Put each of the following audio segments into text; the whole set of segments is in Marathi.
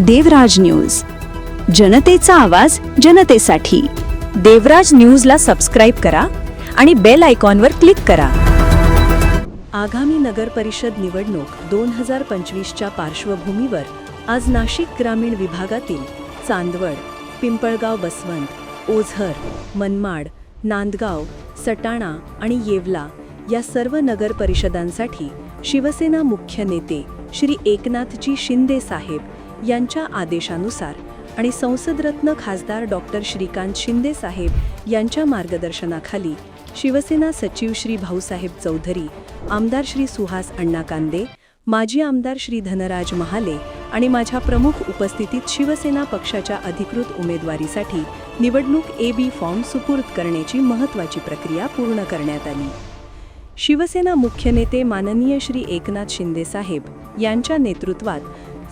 देवराज न्यूज. जनतेचा आवाज जनतेसाठी. देवराज न्यूजला सबस्क्राईब करा आणि बेल आयकॉनवर क्लिक करा. आगामी नगर परिषद निवडणूक दोन हजार पंचवीसच्या पार्श्वभूमीवर आज नाशिक ग्रामीण विभागातील चांदवड पिंपळगाव बसवंत ओझर मनमाड नांदगाव सटाणा आणि येवला या सर्व नगर परिषदांसाठी शिवसेना मुख्य नेते श्री एकनाथजी शिंदे साहेब यांच्या आदेशानुसार आणि संसदरत्न खासदार डॉक्टर श्रीकांत शिंदे साहेब यांच्या मार्गदर्शनाखाली शिवसेना सचिव श्री भाऊसाहेब चौधरी आमदार श्री सुहास अण्णा कांदे माजी आमदार श्री धनराज महाले आणि माझ्या प्रमुख उपस्थितीत शिवसेना पक्षाच्या अधिकृत उमेदवारीसाठी निवडणूक ए बी फॉर्म सुपूर्द करण्याची महत्त्वाची प्रक्रिया पूर्ण करण्यात आली. शिवसेना मुख्य नेते माननीय श्री एकनाथ शिंदे साहेब यांच्या नेतृत्वात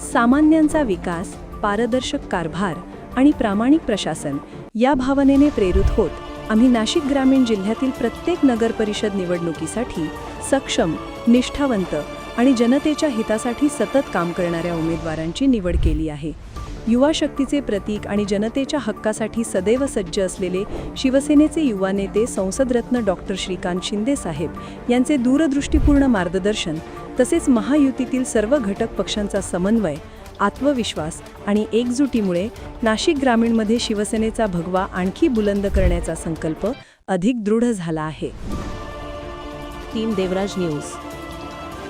सामान्यांचा विकास पारदर्शक कारभार आणि प्रामाणिक प्रशासन या भावनेने प्रेरित होत आम्ही नाशिक ग्रामीण जिल्ह्यातील प्रत्येक नगरपरिषद निवडणुकीसाठी सक्षम निष्ठावंत आणि जनतेच्या हितासाठी सतत काम करणाऱ्या उमेदवारांची निवड केली आहे. युवा शक्तीचे प्रतीक आणि जनतेच्या हक्कासाठी सदैव सज्ज असलेले शिवसेनेचे युवा नेते संसदरत्न डॉक्टर श्रीकांत शिंदे साहेब यांचे दूरदृष्टीपूर्ण मार्गदर्शन तसेच महायुतीतील सर्व घटक पक्षांचा समन्वय आत्मविश्वास आणि एकजुटीमुळे नाशिक ग्रामीणमध्ये शिवसेनेचा भगवा आणखी बुलंद करण्याचा संकल्प अधिक दृढ झाला आहे. Team Devraj news.